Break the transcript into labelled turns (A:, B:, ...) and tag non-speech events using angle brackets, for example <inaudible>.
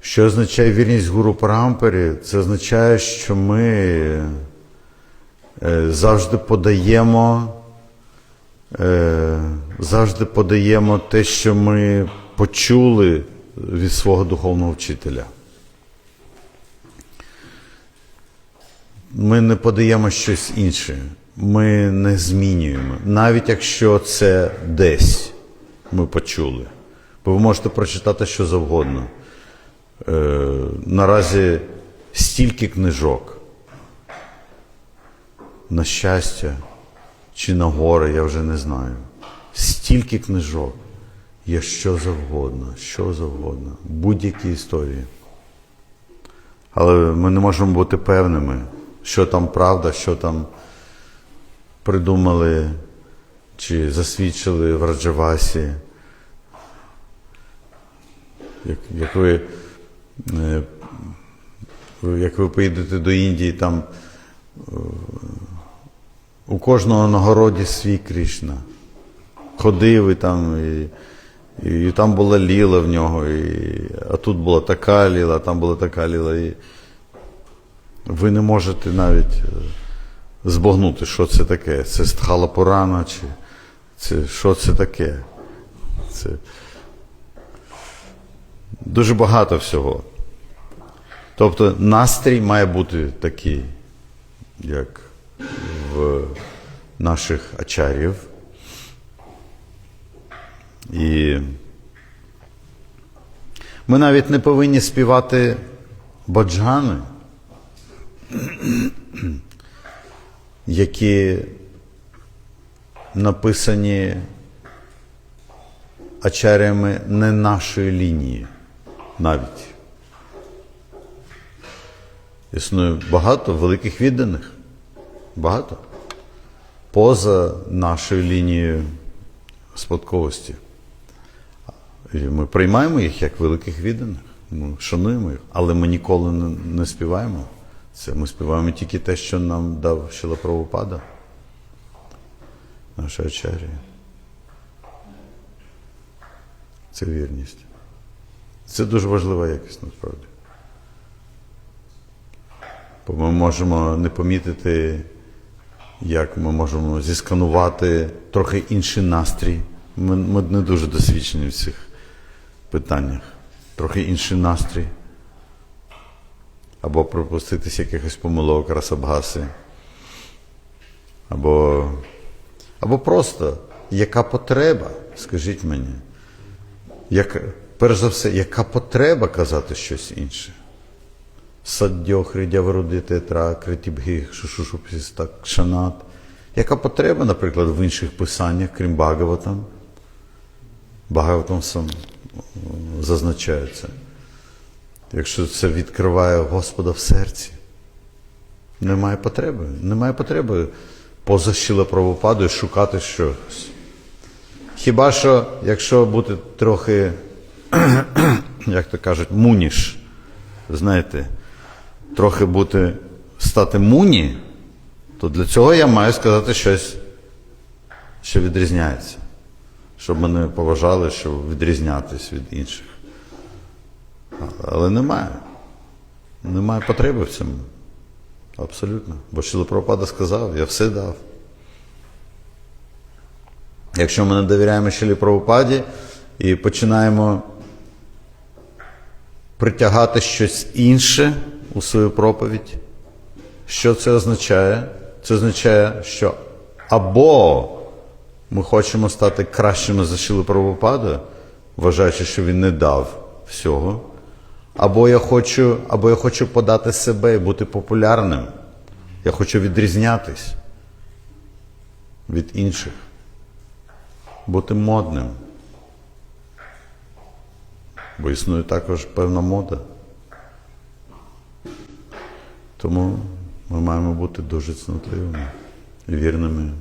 A: Що означає вірність гуру Парампері? Це означає, що ми е, завжди подаємо, е, завжди подаємо те, що ми почули від свого духовного вчителя. Ми не подаємо щось інше, ми не змінюємо, навіть якщо це десь ми почули. Бо ви можете прочитати що завгодно. Е, наразі стільки книжок. На щастя чи на горе, я вже не знаю. Стільки книжок. Є що завгодно, що завгодно, будь-які історії. Але ми не можемо бути певними, що там правда, що там придумали чи засвідчили в Раджавасі. Як, як, ви, як ви поїдете до Індії, там е, у кожного на городі свій Кришна. Ходив і там, і, і, і там була ліла в нього, і, а тут була така ліла, а там була така ліла. І ви не можете навіть е, збагнути, що це таке. Це Стхала Пурана, чи це, що це таке. Це дуже багато всього. Тобто настрій має бути такий, як в наших ачарів. І ми навіть не повинні співати баджани, які написані ачарями не нашої лінії навіть. Існує багато великих відданих. Багато. Поза нашою лінією спадковості. І ми приймаємо їх як великих відданих, ми шануємо їх, але ми ніколи не, співаємо. Це ми співаємо тільки те, що нам дав Шила Прабхупада, наша ачарія. Це вірність. Це дуже важлива якість насправді. Бо ми можемо не помітити, як ми можемо зісканувати трохи інший настрій. Ми, ми не дуже досвідчені в цих питаннях. Трохи інший настрій. Або припуститись якихось помилок расабгаси. Або, або просто яка потреба, скажіть мені. Як, перш за все, яка потреба казати щось інше? Саддьо хридя вродити тра критібгі шушушупістак шанат. Яка потреба, наприклад, в інших писаннях, крім Багаватам? Багаватам сам зазначається. Якщо це відкриває Господа в серці, немає потреби. Немає потреби поза правопаду шукати щось. Хіба що, якщо бути трохи, <clears throat> як то кажуть, муніш, знаєте, трохи бути, стати муні, то для цього я маю сказати щось, що відрізняється. Щоб мене поважали, щоб відрізнятись від інших. Але немає. Немає потреби в цьому. Абсолютно. Бо Шила Прабхупада сказав, я все дав. Якщо ми не довіряємо Шилі Прабхупаді і починаємо притягати щось інше у свою проповідь, що це означає? Це означає, що або ми хочемо стати кращими за Шилу Прабхупада, вважаючи, що він не дав всього, або я хочу, або я хочу подати себе і бути популярним. Я хочу відрізнятись від інших бути модним. Бо існує також певна мода. Тому ми маємо бути дуже цнотливими і вірними